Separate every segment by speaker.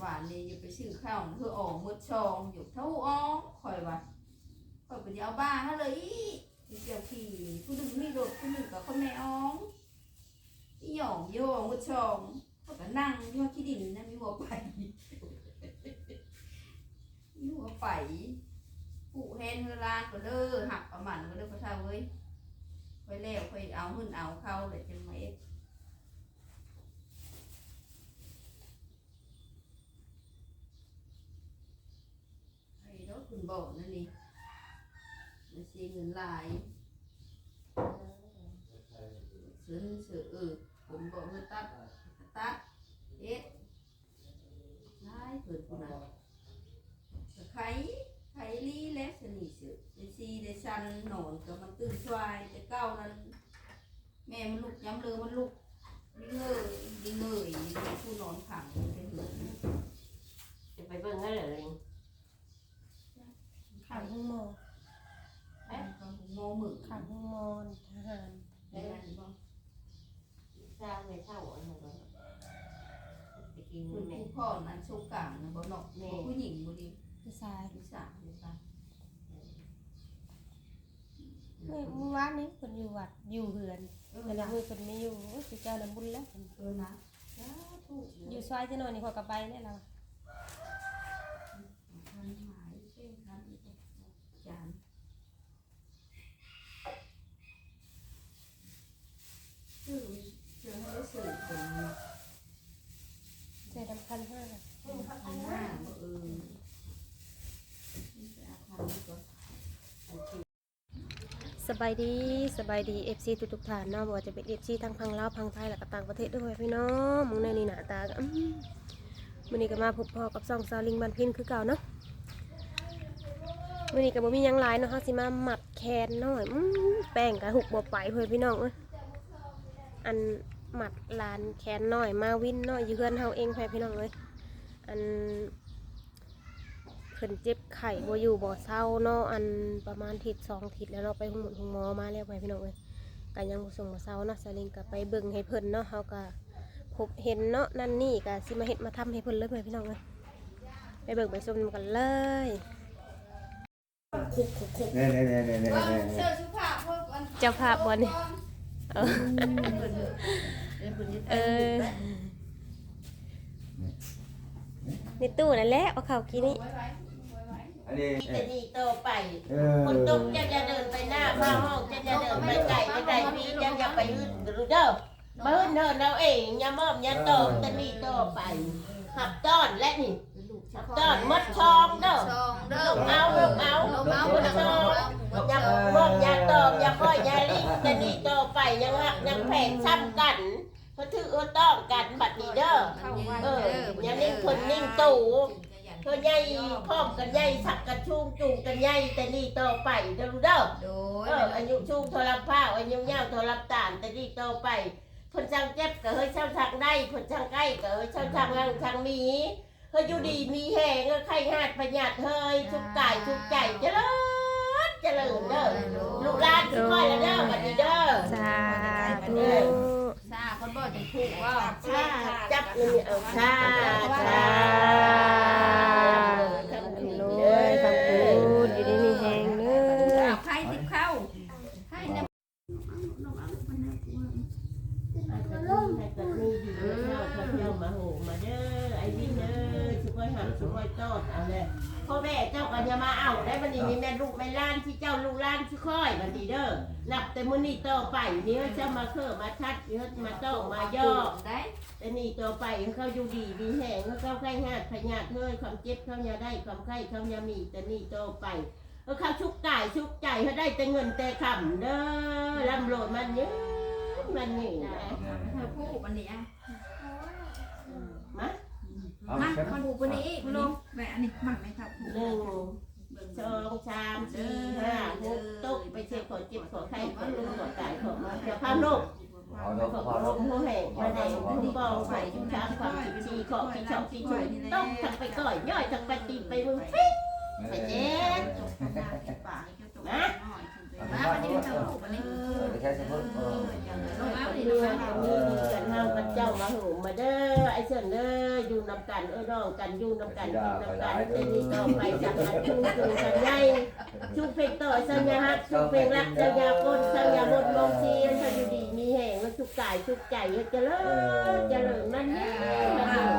Speaker 1: หวานนี่อย่าไปซื้อข้าวเพื่อออกหมดช่องอยู่เท่าอ้องคอยว่าคอยไปเอาบ้าเขาเลยอีเกี่ยวขี่ผู้หนึ่งมีรถผู้หนึ่งกับคนแม่อ้องอีหยองโยงหมดช่องเขาก็นั่งอยั่วขี้ดินนะมีหัวไปมีหัวไปผู้เห็นเวลานก็เด้อหักประมันก็เด้อพระเท่าเว้ยค่อยแล้วค่อยเอาหุ่นเอาเข้าเลยจังไหม ไอ้รถ คุณบอกนั่นนี่มันเสียเงินหลายซื้อซื้อเออผมบอกให้ตัดตัดเอ็ดได้เปิดคุณนะไข่ไข่ลี่แล้วสนิทเสือได้ซีได้ชันหนอนกับมันตื่นชวายแต่เก้านั้นแม่มันลุกย้ำเลยมันลุกยิ่งเงยยิ่งเงยผู้นอนขังเป็นเหือ
Speaker 2: จะไปเบิ่งกันเลย
Speaker 3: ขังห้องหมอ
Speaker 1: เอ๊ะโมหมึก
Speaker 3: ขังห้องหมอทหาร
Speaker 1: ได้ไหมบ้าง
Speaker 2: เช้าไม่เช้าอันนั้นก็ไปกิน
Speaker 1: คุณ
Speaker 2: แม่
Speaker 1: ผู้พ่อนั้นโชคกลางนะบ่เนาะบ่ผู้หญิงบ่ดี
Speaker 3: ผู้ชาย
Speaker 1: ผู้สาวผู้สาว
Speaker 3: เมื่อเมื่อวานนี้คนอยู่วัดอยู่เหือน
Speaker 1: เออ
Speaker 3: แต่ละ
Speaker 1: นะ
Speaker 3: มือคนไม่อยู่โอ้ยสิเจ้าลำบุญแล้ว
Speaker 1: เออนะสาธุ
Speaker 3: อ
Speaker 1: อยู่
Speaker 3: ซอยจะนอนนี่พอกลับไปเนี่ยเรา
Speaker 1: ทันหายเช่นกันจานชื่อเชื่อให้สื่อตรงนี้
Speaker 3: ใจดำคันห้า
Speaker 1: อันห้าบ่เอออาคารนี้ก่อน
Speaker 3: สบายดีสบายดี FC ทุกทุกๆท่านเนาะบ่ว่าจะเป็น FC ทั้งพังลาวพังไทยแล้วก็ต่างประเทศด้วยพี่น้องมึงในนี่หน้าตาก็อื้อมื้อนี้ก็มาพบพ่อกับซองซาลิงบันพินคือเก่าเนาะมื้อนี้ก็บ่มียังหลายเนาะเฮาสิมาหมัดแคนหน่อยอื้อแป้งก็หุกบ่ไปเพิ่นพี่น้องเอ้ยอัน หมัดลานแคนน้อยมาวินน้อยอยู่เฮือนเฮาเองแพ่พี่น้องเอ้ยอันเพิ่นเจ็บไข้บ่อยู่บ่เศร้าเนาะอันประมาณทิศสองทิศแล้วเนาะไปหุ่นหงหมอมาแล้วแพ่พี่น้องเอ้ยก็ยังบ่ส่งบ่เศร้าเนาะสลิงก็ไปเบิ่งให้เพิ่นเนาะเฮาก็พบเห็นเนาะนั่นนี่ก็สิมาเฮ็ดมาทำให้เพิ่นเลยแพ่พี่น้องเอ้ยไปเบิ่งไปชมกันเลย
Speaker 4: เนี่ยเนี่ยเนี่ยเนี่ยเนี่ย
Speaker 1: ว่า
Speaker 4: เนี่ย
Speaker 1: เสื้อชุดผ้าพวกอัน
Speaker 3: เจ้าภา พบ่นี่เออเออ ในตู้นั่นแหละเอาเข้ากินนี่
Speaker 4: อันนี้
Speaker 2: ที่จะนี่โตไป
Speaker 4: เออ
Speaker 2: คนตกจะจะเดินไปหน้าเข้าห้องจะจะเดินไปไก่จะได้พี่จะอย่าไปหึดรู้เด้อมาหึดเดินเราเองอย่ามอบอย่าตอบจะนี่โตไปหับต้อนและนี่หับต้อนมัดทองเด้อ
Speaker 1: ซองเด้อ
Speaker 2: ลูกเอาลูกเอา
Speaker 1: ลูกเอา
Speaker 2: ลูก
Speaker 1: ลูก
Speaker 2: เอา
Speaker 1: เอา
Speaker 2: อย่ามอบอย่าตอบอย่าค่อยอย่าลิ้นจะนี่โตไปยังหักยังแผงซ้ำกัน เพราะถือว่าต้องกันบัดนี้เด้อเอออย่านิ่งคนนิ่งตู่เธอใหญ่พร้อมกันใหญ่สักกันชูงจูงกันใหญ่แต่นี่ต่อไปเด้อรู้เด้อ
Speaker 1: โดย
Speaker 2: เอออายุชูงโทรพ้าวอายุยาวโทรตานแต่นี่ต่อไปเพิ่นจังเจ็บก็เฮ้ยเช่าทางได้เพิ่นจังใกล้ก็เฮ้ยเช่าทางงังทางมีเฮ้ยอยู่ดีมีแหงเฮ้ยไข้หาดประหยัดเฮ้ยทุกกายทุกใจเจริญเจริญเด้อลูกหลานทุกคนแล้วเด้อบัดนี้เด้อ
Speaker 3: สาธุ
Speaker 1: ซาคนบ่จะพูดว่า
Speaker 2: ชาจับนี่เอาชาชา
Speaker 3: ทำบุญเลยทำบุญอยู่ดีมีแหงเด้อ
Speaker 1: เอาไข่ติบเข้าไข่เนี่ย
Speaker 2: ให้กันนี่ให้กันนี่ดีเด้อเจ้าคนเที่ยวมาโหมาเด้อไอ้วินเด้อสุกอยหักสุกอยตอดเอาเลยพ่อแม่เจ้าก็อย่ามาเอาได้บัดนี้มีแม่ลูกแม่ล้านที่เจ้าลูกล้านที่ค่อยบัดนี้เด้อนับ แต่มื้อนี้ต่อไปนี่เจ้ามาเคอมาทัดเฮ็ดมาต้องมาย่อ
Speaker 1: ได้
Speaker 2: แต่นี่ต่อไปเขาอยู่ดีมีแห้งเขาเข้าใกล้หาดพญาติเฮ้ยความเจ็บเขาอย่าได้ความไข้เขาอย่ามีแต่นี่ต่อไปเออเขาชุกกายชุกใจเขาได้แต่เงินแต่คำเด้อลำโหลดมันยืนมันนี่นะ
Speaker 1: เธอพูดวันนี้อะ
Speaker 2: มา
Speaker 4: เอา
Speaker 1: มา
Speaker 4: ใช่ไหม
Speaker 1: คนพูดวันนี้คุณลุงแม่อันนี้มันไม่ครับ
Speaker 2: หนึ่ง สองสามสี่ห้าหกตกไปเช็คขอเจ็บขอไข้ขอลุกขอตายขอมาจะพาลูกขอ
Speaker 4: พอ
Speaker 2: ลมหัวแห่งมาแดงผู้บองใส่ชุ่มช้ำความสิบสี่ขอพี่ชอบพี่ชุนต้องทั้งไปก่อยย่อยทั้งไปตีไปมึงฟิ้งใส่เจ๊นะ
Speaker 1: มาวันนี้เธอพูดวันนี้
Speaker 4: เออใช่ใช่เพิ่มเออ
Speaker 1: ลงเอาดิ
Speaker 2: เรื
Speaker 1: ลง
Speaker 2: อ
Speaker 1: เอา
Speaker 2: มีเกินห้ากับเจ้ามาหูมาเด้อไอ้เชิญเด้ออยู่นำกันเอ้ยน้องกันอยู่นำกันกินนำกันเต็มที่ต่อไปสังหัดชุ่มจุงกันใหญ่ชุกเพลงต่อสัญญาฮักชุกเพลงรักสัญญาคนสัญญาบนมองชีนสัญญาดีมีแห่งมันชุกกายชุกใจเจริญเจริญมันเนี่ย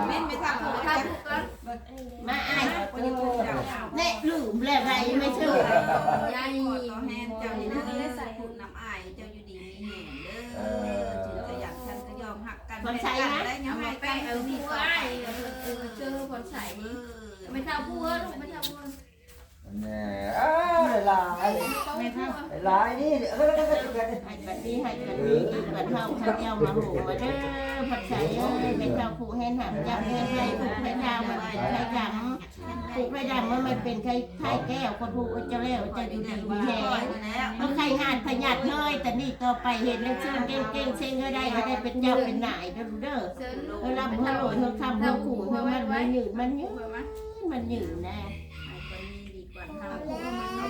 Speaker 1: เม่นไปทำของท่านก่อน
Speaker 2: มาไอ้เน่ลืมแล้วไรไม่เชื่อยา
Speaker 1: ยต่อแฮนเจ้านี่นะใส่หุ่นน้ำอายเจ้าอยู่ดีมีแห่งเด้อถึงจะอยากฉันก็ยอมหักกันได้ยังไงแป้งเอาดีกว่าเออเจอคนใส่ไม่ท่าพัวลูกไม่ท่าพัว
Speaker 4: แน่อ้าวหลาย
Speaker 1: ไม่เท่า
Speaker 4: หลายนี่เออ
Speaker 2: ให้กันนี้ให้กันนี้กินกันเท่าข้าเจ้ามาหูมาเด้อผัดใส่เอ้ยเป็นเจ้าผู้แห่งหักจับแห่งให้ผูกให้ดาวมันเป็นไข่ดำผูกให้ดำมันเป็นไข่ไข่แก้วคนผูกจะแล้วจะอยู่ดีมีแห่งเขาใครหาดขยัดเลยแต่นี่ต่อไปเห็นแล้วเชิญเก่งเก่งเชิงก็ได้ก็ได้เป็นเจ้าเป็นนายเด้อเด้อ
Speaker 1: เชิญลูก
Speaker 2: เออรับเฮาโหลดเฮาคำเฮาขู่เฮามันมันหยืดมันหยืดมันหยืดนะ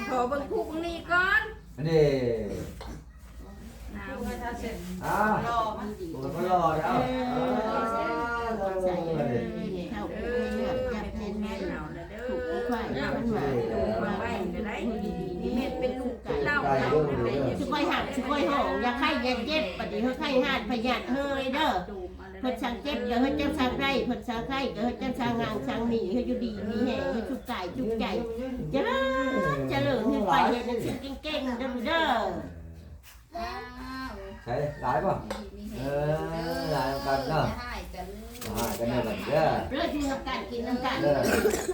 Speaker 1: ขอเบิ่งคู่นี้ก่อน
Speaker 4: นี่
Speaker 1: หนาวมาถ้าเสร็จ
Speaker 4: อ้าวมันก็รอแล้ว
Speaker 2: ใส่เอ้ยเท่าผู้ให้เลือดจับแทนแม่
Speaker 1: หนาวแล้วเด้
Speaker 2: ถูก
Speaker 1: อ
Speaker 2: ควายมันหมาถูกควาย
Speaker 1: ไว้
Speaker 2: มัน
Speaker 1: เดี๋ยวได้
Speaker 2: ดีดี
Speaker 1: มี
Speaker 2: นี่
Speaker 1: เม็
Speaker 2: เม็
Speaker 1: ด
Speaker 2: ด
Speaker 1: เป็
Speaker 2: เป็นน
Speaker 1: ลู
Speaker 2: ลู
Speaker 1: ก
Speaker 2: ก
Speaker 1: ไก่
Speaker 2: ไก่
Speaker 1: เล่าเล่าไม่เป็น
Speaker 2: ช่วยหักช่วยหองอย่าไข่อย่าเจ็บปฏิเฮาไข่หาดพยัดเฮ้ยเด้อ
Speaker 1: ดูมา เพิ่
Speaker 2: นสั่งเจ็บก็เฮ็ดจังสั่งได้เพิ่นสั่งไข้ก็เฮ็ดจังสั่งงางสั่งหนีเฮ็ดอยู่ดีมีแหงเฮ็ดจุกกายจุกใจเจริญเจริญขึ้นไปเฮ็ดจังซี่เก่งๆเด้อเด้อ
Speaker 4: ใช่หลายป่ะ
Speaker 1: เออหลายกันเนาะให้กัน
Speaker 4: อ่ากันเนี่ยแบบเด้อ
Speaker 2: เลือดที่น้ำกันกินน้ำกัน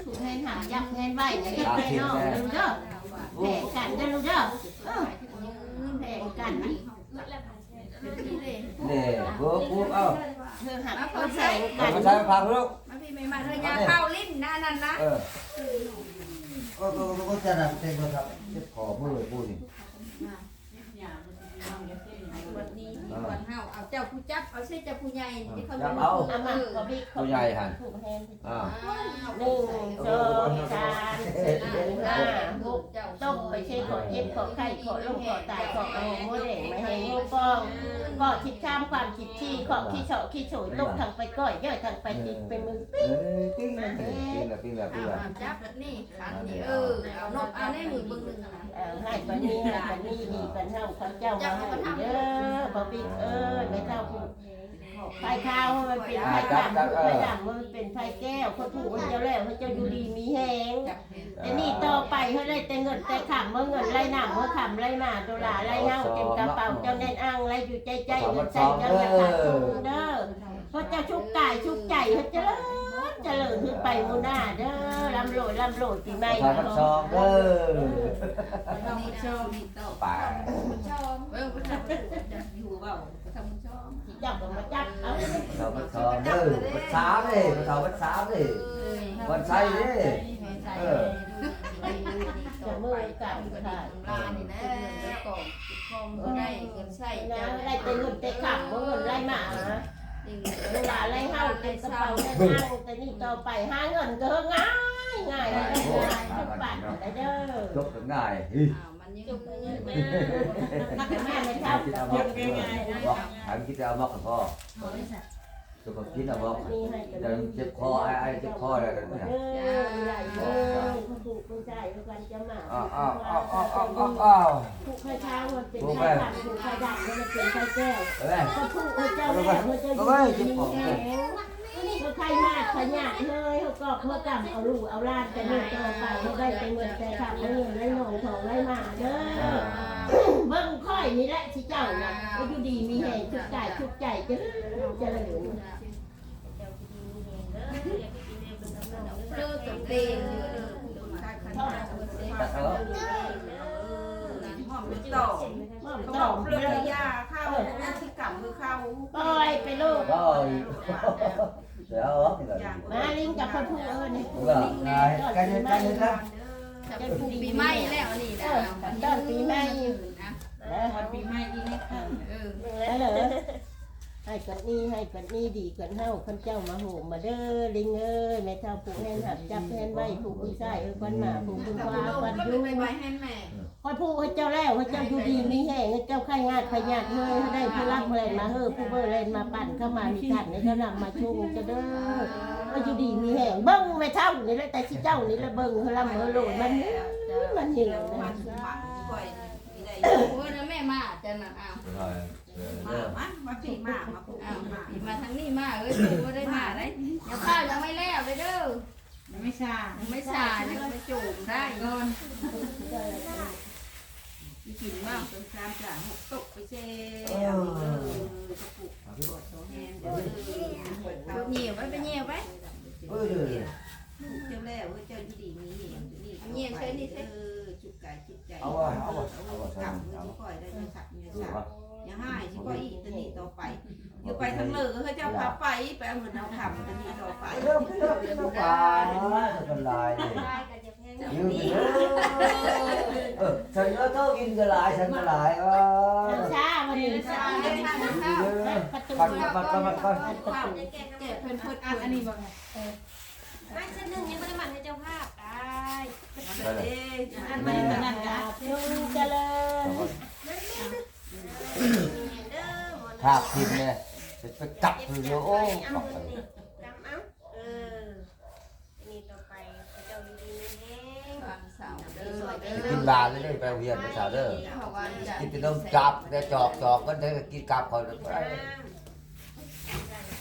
Speaker 2: ถูกแทนหายักแทนไว้เฮ็ดไปนองเด้อเด้อแผลกันเด้อเด้อเออแผลกันนะ
Speaker 4: นี่พวกพวกเอ้า
Speaker 2: เธอหักเพิ่นใส่กั
Speaker 4: มานใช้ฟังลูก
Speaker 1: มาพี่ไม่มาเธอยาเข้าลิ้นนั่นนั่นนะ
Speaker 4: เออก็ก็ก็จะรับเต็มเลยครับเจ็บคอมือพูดนี่
Speaker 1: วันนี้วันเฮาเอาเจ้าผู้จับเอาใช่เจ้าผู้ใหญ่ที่เขา
Speaker 2: เอามาก็บิ๊กถูกแทน
Speaker 4: อ่า
Speaker 2: หนึ่งสองสามสี่ห้าหกต้มไปใช้ขอเย็บขอไข่ขอลูกขอตายขอเอาโมเดงมาให้งูกองก็คิดข้ามความคิดที่ขอขี้เฉาะขี้โฉยตกทางไปก้อยย่อยทางไปติดเป็นมือ
Speaker 4: เออปิ้ง เลยปิ้งเลยปิ้งเลยปิ้งเลย
Speaker 1: จับแบบนี้ขันนี่เออเอานกเอาในมือเบิ่งนึงนะ
Speaker 2: เออให้ปนี้ให้ปนี้ดีกันเท่าข้าเจ้ามาให้เด้อบ่ปิกเอ้ยไม่เท่าผู้ไฟข้าวมันเป็นไฟดำไฟดำมันเป็นไฟแก้วคนถูกคนเจ้าแล้วเขาเจ้าอยู่ดีมีแหง
Speaker 1: จับ
Speaker 2: แต่นี่ต่อไปเขาได้แต่เงินแต่ขำเมื่อเงินไล่หนำเมื่อขำไล่มาตัวลาไล่เฮาเต็มกระเป๋าเจ้าแน่นอ่างไล่อยู่ใจใจเงินใจเจ้าอยากขาดทุนเด้อเพราะเจ้าชุกกายชุกใจเขาเจริญ เจริญขึ้นไปมูหน้าเด้อลำโหลดลำโหลดปีใหม่
Speaker 4: ทานมันซองเด้อ
Speaker 1: ทำมุชอมนี่ต่อ
Speaker 4: ป่า
Speaker 1: ชอมเออมุชอมจะอยู่เปล่าทำมุชอม
Speaker 2: จับก็มาจับเอา
Speaker 4: ทานมันซองเด้อมันสาเลยมันทานมันสามเลยวันไส้เด้
Speaker 1: เออจะมือกับขายลานี่นะกล่องกองได้เงินใช้
Speaker 2: นะได้แต่เงินแต่ขำเมื่อเงินไล่มา เวลาไล่เฮาเต็มกระเป๋าแน่นอ่างแต่นี่ต่อไปหาเงินก็ง่ายง่ายได้ง่ายทุกบาทได้เด้อ
Speaker 4: จบถึงง่ายฮิ
Speaker 1: มันยังเงิน
Speaker 2: แม่ไม่เท่า
Speaker 4: คิด
Speaker 2: กั
Speaker 4: เอา
Speaker 2: บ
Speaker 4: มอก
Speaker 2: เงินง่าย
Speaker 4: บอกถามคิดเอามอกกับพ่อ จะก็คิดเอามอกจะเจ็บคอไอ้ไอ้เจ็บคออะไรกันเนี่ย
Speaker 2: เออใหญ่เออผู้ถูกผู้ชายผู้กันจะมา
Speaker 4: อ้าวอ้าวอ้าวอ้าวอ้าวอ้าว
Speaker 2: ผู้ไข่เท้ามันเป็นไข่ดำผู้ไข่ดำมันเป็นไข่แก้ว
Speaker 4: เอ้ย
Speaker 2: ก็ผู้เจ้าแม่เขาจะอยู่ดีแข็งเขาไข่มากขยันเลยเขากอบเขากำเอาลูกเอาล้านแต่นี่ต่อไปเขาได้เป็นเงินแต่ขับเงินไล่หนองของไล่มาเด้อ เบิ่งค่อยนี่แหละที่เจ้าน่ะก็อยู่ดีมีแห่งทุกกายทุกใจเจะจะเลย
Speaker 1: เลิกกับเล่นอยู่เออการขันหาตัวเอง
Speaker 4: ตัดเอา
Speaker 1: หอมเป็นต่อ
Speaker 2: ม่อม
Speaker 1: เขา
Speaker 2: ต้
Speaker 1: บ
Speaker 2: อ
Speaker 1: อก
Speaker 2: ม
Speaker 1: เปลือยยาเข้าแล้วที่กลับคือเข้า
Speaker 2: ปล่อยไปลูก
Speaker 4: ก็เดี๋ยวเอานี่แหละ
Speaker 2: มาลิงกับพ่อผู้เอิญ
Speaker 4: ว่าไงกันยังกันยังครับ
Speaker 1: จะปลูกปีใหม่แล้วนี่นะนปีใหม่นะ
Speaker 2: วันปีใหม่ดีนี่ค่ะ
Speaker 1: เออ
Speaker 2: แล้วเหรอให้กันนี่ให้กันนี่ดีกันเฮาคันเจ้ามาโหมมาเด้อลิงเอ้ยแม่เท่าผู้แห่นหักจับแห่นไว้ผู้ผู้ชายเอ้ยควันหมาผู้ผู้
Speaker 1: ถ้า
Speaker 2: ว่า
Speaker 1: ลูก
Speaker 2: ควันยุ่
Speaker 1: ไป
Speaker 2: ง
Speaker 1: ไปให้แม่
Speaker 2: ขอยพูดให้เจ้าแล้วให้เจ้าอยู่ดีมีแห้งให้เจ้าไข่งาดไข่ยาดเฮ้ยได้ผู้รับแรงมาเฮ้อผู้เบอร์แรงมาปั่นเข้ามามีขันให้เขานำมาชุ่มจะเด้อ ก็อยู่ดีมีแห้งเบิ้งไม่เท่านี่แหละแต่ที่เจ้านี่แหละเบิ้งเขาลำเฮอโลดมันมันหิวนะ
Speaker 1: โอ้ยแม่มาจังน่ะอ้าว
Speaker 4: หน่อยเออเด้อ
Speaker 1: อ้าวปีมาทางนี้มาเอ้ยดูว่าได้มาได้เดี๋ยวข้าวยังไม่แล้วเลยเด้อ
Speaker 5: ไม่ชา
Speaker 1: ยังไม่สายังไม่จูมได้ก่อน กินมากจนสามจ่าหกตกไปเซ่เอาอีกเด้อะปลูกปวดโซแฮนเด้อเหนียวไว้ไปเหนียวไว้
Speaker 4: เออเจ้า
Speaker 6: แล้วเจ้าดีมีนี่นี่
Speaker 1: เหนียวใช่นี่ใช่
Speaker 6: เออจุกกายจิตใจ
Speaker 4: เอาว่ะเอาว่ะเอาว่ะ
Speaker 6: กลับมือคอยได้จะสักเนี่ยสักอย่าให้ชิคอยอีตนีต่อไปอยู่ไปทางเลยก็เจ้าพาไปไปเอาเงินเอาทำตนีต่อไป
Speaker 4: เริ่มเริ่มเริ่มปลาเป็นลายนี่ยื มเด้อเออฉันก็เท่ากินก็หลายฉันก็หลายเออ
Speaker 2: น้ำชาวันนี้ชา
Speaker 4: เด้อปัดปัดปัดปัดปัด
Speaker 1: ข้าวแก่เพิ่นเพิ่น
Speaker 5: อันอันนี้บ่
Speaker 3: ไม่เส้นหนึ่งยังไม่ได้หมันให้เจ้าภาพได้
Speaker 6: เอ๊ะ
Speaker 5: อันนี้ตัวนั้นกะ
Speaker 2: ชุ่มเจริญ
Speaker 3: เด้อหมด
Speaker 4: ภาพทิมเนี่ยไปกัดเลยโอ้
Speaker 3: เอา
Speaker 4: ปัก
Speaker 3: มือ
Speaker 4: ไป
Speaker 3: นี่จำเอาเออนี่ต่อไปเจ้าดีๆแห้ง
Speaker 1: ฟังสาวเด้อเด้
Speaker 4: กินลาเลยไปเรียนภาษาเด้อ
Speaker 1: เพราะว่าจะ
Speaker 4: กินแต่นมจับแต่จอกจอกก็ได้กินกับเขาเลย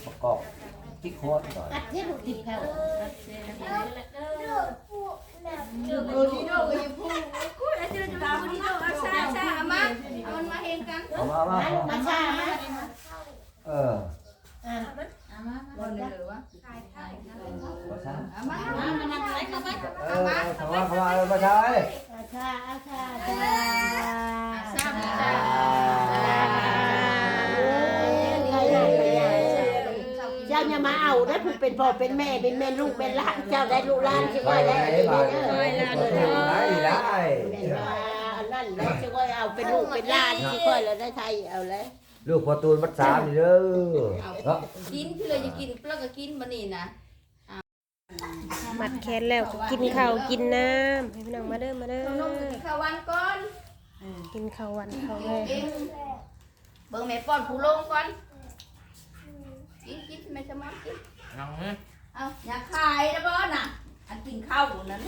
Speaker 4: ประกอบที่โคตรหน่อย
Speaker 2: กัดที่ลูกติดเขา
Speaker 1: เออดีโดก็ยังพูดกูอาจจะตามดีโดเอาชาชาเอามาเอามันมาเฮงกัน
Speaker 4: เอามามา
Speaker 2: มาชามา
Speaker 4: เออ
Speaker 2: อ่า
Speaker 1: คนเหลือวะ
Speaker 4: มาซะ
Speaker 1: เอามา
Speaker 5: มามันนั่งไหนเข้าไป
Speaker 4: เออทำมาทำมามาใช้
Speaker 2: อาชาอาชา
Speaker 1: ชาชา
Speaker 2: เจ้าอย่ามาเอาได้ผู้เป็นพ่อเป็นแม่เป็นแม่ลูกเป็นหลานเจ้าได้ลูกหลานใช่ไหม
Speaker 4: ไป
Speaker 2: ได้
Speaker 4: ไหนมาได้ได้
Speaker 2: เป็นว่าอันนั้นแล้วจะก็เอาเป็นลูกเป็นหลานที่ค่อยแล้วได้ไทยเอาเลย
Speaker 4: ลูกพอตูนมัดสามนี่เด้อ
Speaker 1: กินคือเลยจะกินแล้วก็กินบะนี่นะ
Speaker 3: หมัดแขนแล้วก็กินข้าวกินน้ำให้พี่น้องมาเด้อมาเด้อ
Speaker 1: เอานมกินข้าววันก่อน
Speaker 3: กินข้าววันข้าวแรก
Speaker 1: กินเบิ่งแม่ป้อนผู้ลงก่อนกินกินแม่จะมากินเอาอยากขายนะบ่น่ะอันกินข้าวนั้น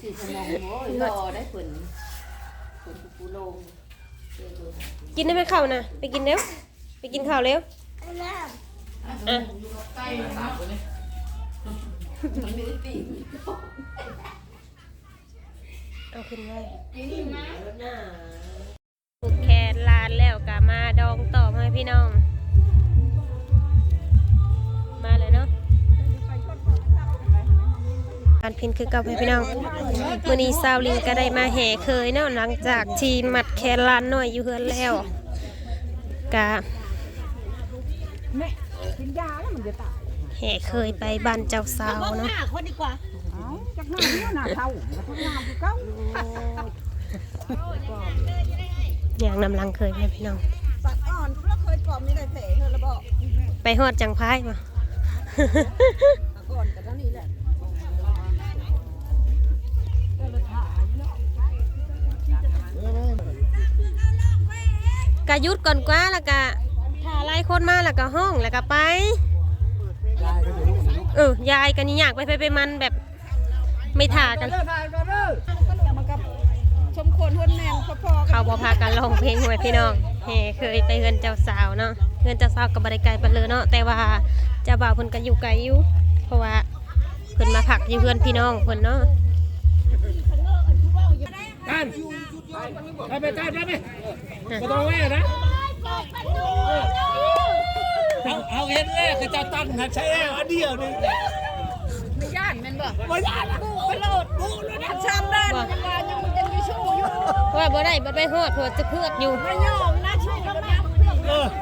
Speaker 1: สี่ชั่วโมงโอ้ยรอได้ผลผลผู้ลง
Speaker 3: กินได้ไหมข้าวนะไปกินเร็วไปกินข้าวเร็ว
Speaker 1: อะใกล้สามคนนี้มันมีปีก
Speaker 3: เอาขึ้นไว้ผูกแขนลานแล้วก็มาดองต่อให้พี่น้อง มาเลยเนาะการพินคือเกับพี่น้องมือนี้ซาวลิงก็ได้มาแห่เคยเนาะหลังจากที่หมัดแขนลานหน้อยอยู่เฮือนแล้วกะ แห่เคยไปบ้านเจ้าสาวเนาะ
Speaker 2: คนดีกว่า
Speaker 5: จักหน้าเนี่ยหน้าเท่าจักหน้าคือเก่า
Speaker 3: อย่างนำลังเคยให้พี่น้อง
Speaker 5: สัตว์อ่อนเราเคยกอมนี่ได้แผลเธอละบอก
Speaker 3: ไปฮอดจังพายมา
Speaker 5: ก่อนกับเท่านี้แหละ
Speaker 3: กะยุดก่อนกว่าแล้วก็ ถ้าไล่คนมาแล้วก็ห้องแล้วก็ไป เออยายกันนี่อยากไปไปไปมันแบบไม่ถ่ากัน
Speaker 5: มันกับชมคนคนแนนพอๆ
Speaker 3: เขาบอพากันร้องเพลงไว้พี่น้องเฮ้เคยไปเฮือนเจ้าสาวเนาะเฮือนเจ้าสาวกับบริไกลไปเลยเนาะแต่ว่าเจ้าบ่าวเพิ่นก็อยู่ไกลอยู่เพราะว่าเพิ่นมาผักอยู่เฮือนพี่น้องเพิ่นเนาะ
Speaker 7: กันไปไปกันไปไปไม่ต้องแว่นะ เอาเอาเห็นแรกก็จะตั้งหัดใช้แออันเดียวนึง
Speaker 1: ไม่ย่านแม่นบ่
Speaker 7: ไม่ได้ละไปโหลดบูแล้วนะ
Speaker 5: ช้ำได้ยังว่ายังมันยังมีชู้อยู่
Speaker 3: เพราะว่าบ่ได้บ่ไปฮอดเพราะว่าจะเพื่ออยู่
Speaker 5: ไม่ยอมนะชู้แล้วนะ
Speaker 7: เออ
Speaker 5: ชู้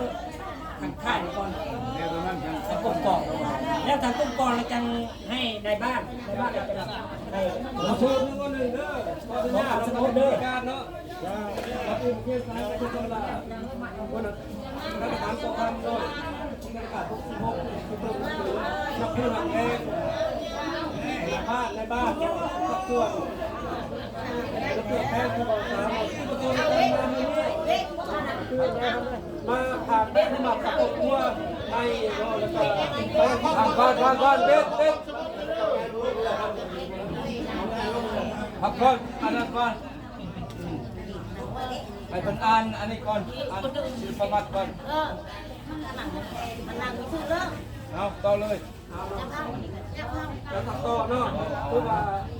Speaker 5: เลยทางค่ายก่อนแทางกรมกองแล้
Speaker 3: วทางก
Speaker 5: รมกองเราจัง
Speaker 7: ให้ในบ้านในบ้านเราจะรับให้ผมเชิญนึกว่หนึ่งเด้อขอสัญญาสมุดเด้อการเนาะขอบคุณเพื่อนสายประชาชนละคนรัฐบาลต้องทด้วยที่ประกาศทุกสิบหกทุกเรื่องนักเพื่อนหลังเองนายบ้านนายบ้านสักส่วน มาผ่านได้มาขับตัวไปแล้วก็ทำก่อนทำก่อนเบ็ดเบ็ดพักก่อนอันนั้นก่อนไอ้เป็นอ่านอันนี้ก่อนอ่านประวัติก่อน
Speaker 2: เออมันนั่งมีชื่อเลิก
Speaker 7: เอาต่อเลยแล้วตัดต่อเนาะคือว่าไม่ยังกินกันแต่อเดียวนี่สอาษาพระที่มันเนาะตัวมา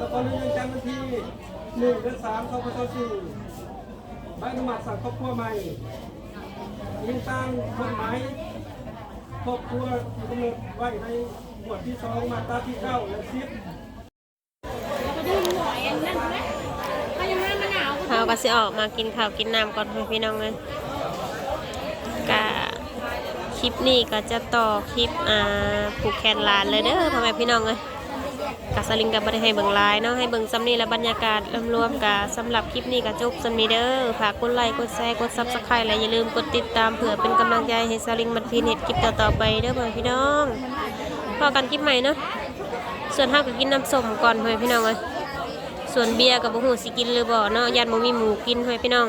Speaker 7: มัติด้วยเนาะสาธารณะเราประชาธิปไตยประชาชนเราสันติภาพอิสระประชาธิปไตยสัภาพวัฒนธรรมถาวรกรมใหญ่เสนาธิการกองทัพเลขที่08 44กรมกำลังพลแล้วก็เรื่องจันทร์วันที่1เดือน3 2024ใบอนุมัติสั่งครอบครัวใหม่ยิงตั้งกฎหมายครอบครัวที่กำหนดไว้ในหมวดที่2มาตราที่9และ10
Speaker 3: เขาก็สิออกมากินข้าวกินน้ำก่อนเพื่อนพี่น้องเลยกะคลิปนี้ก็จะต่อคลิปอ่าผูกแขนหลานเลยเด้อพ่อแม่พี่น้องเลย กะสลิงกับบันให้เบิ่งลายเนาะให้เบิ่งซ้ำนี้และบรรยากาศรวมๆกะสำหรับคลิปนี้ก็จบซ้ำนี้เด้อฝากกดไลค์กดแชร์กดซับสไครต์และอย่าลืมกดติดตามเผื่อเป็นกำลังใจให้สลิงบันทีเน็ตคลิปต่อๆไปเด้อพี่น้องพอกันคลิปใหม่เนาะส่วนห้าก็กินน้ำส้มก่อนพ่อพี่น้องเลยส่วนเบียร์กับบุหูสิกินหรือบ่เนาะยันบ่มีหมูกินให้พี่น้อง